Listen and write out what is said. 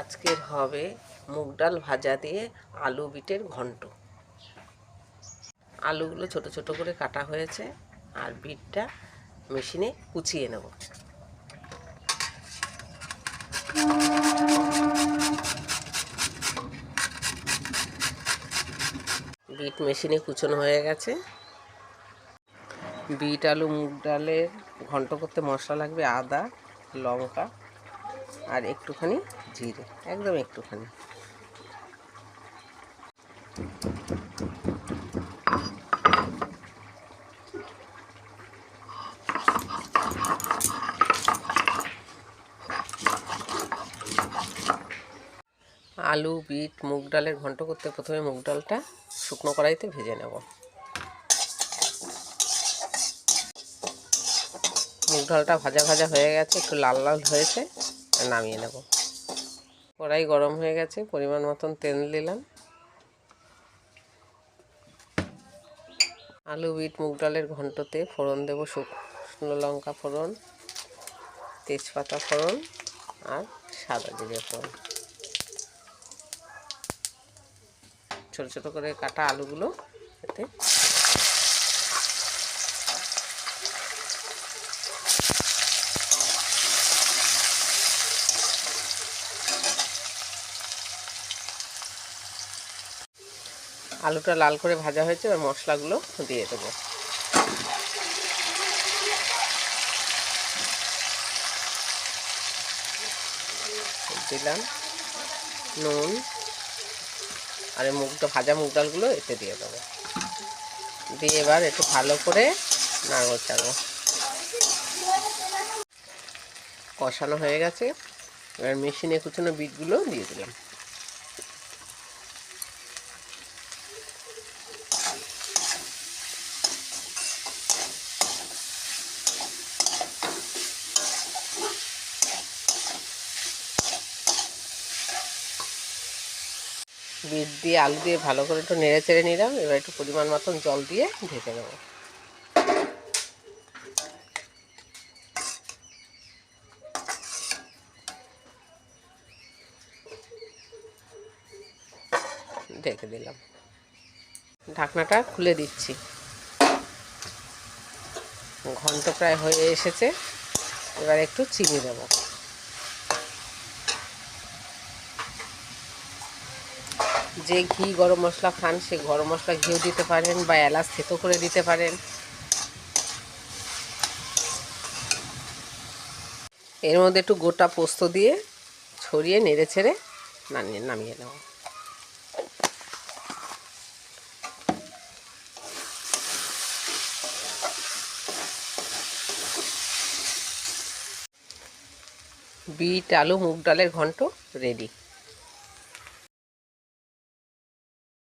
আজকের হবে মুগ ডাল ভাজা দিয়ে আলু বিটের ঘন্ট। আলুগুলো ছোট ছোট করে কাটা হয়েছে আর বিটটা মেশিনে কুচিয়ে নেব। বিট মেশিনে কুচনো হয়ে গেছে। বিট আলু মুগ ডালের ঘন্ট করতে মশলা লাগবে আদা, লঙ্কা আর একটুখানি জিরে, একদম একটুখানি। আলু, বিট, মুগ ডালের ঘন্ট করতে প্রথমে মুগ ডালটা শুকনো কড়াইতে ভেজে নেব। মুগ ডালটা ভাজা ভাজা হয়ে গেছে, একটু লাল লাল হয়েছে। নামিয়ে নেব। কড়াই গরম হয়ে গেছে, পরিমাণ মতন তেল দিলাম। আলু, বিট, মুগ ডালের ঘন্টতে ফোড়ন দেব, শুকনো লঙ্কা ফোড়ন, তেজপাতা ফোড়ন আর সাদা জিরে ফোড়ন। ছোটো ছোটো করে কাটা আলুগুলো এতে আলুটা লাল করে ভাজা হয়েছে, এবার মশলাগুলো দিয়ে দেবো। দিলাম নুন, আর এই মুগটা ভাজা মুগ ডালগুলো এতে দিয়ে দেবো। দিয়ে এবার একটু ভালো করে নাড়বো, চাড়বো। কষানো হয়ে গেছে। এবার মেশিনে কুচানো বিটগুলো দিয়ে দিলাম। বিট দিয়ে, আলু দিয়ে ভালো করে একটু নেড়ে চেড়ে নিলাম। এবার একটু পরিমাণ মতন জল দিয়ে ঢেকে দেবো ঢেকে দিলাম। ঢাকনাটা খুলে দিচ্ছি। ঘন্ট প্রায় হয়ে এসেছে। এবার একটু চিনি দেবো। যে ঘি গরম মশলা খান, সে গরম মশলা ঘিও দিতে পারেন বা এলাচ থেতো করে দিতে পারেন। এর মধ্যে একটু গোটা পোস্ত দিয়ে ছড়িয়ে নেড়ে ছেড়ে নামিয়ে নামিয়ে নেব। বিট, আলু, মুগ ডালের ঘন্ট রেডি।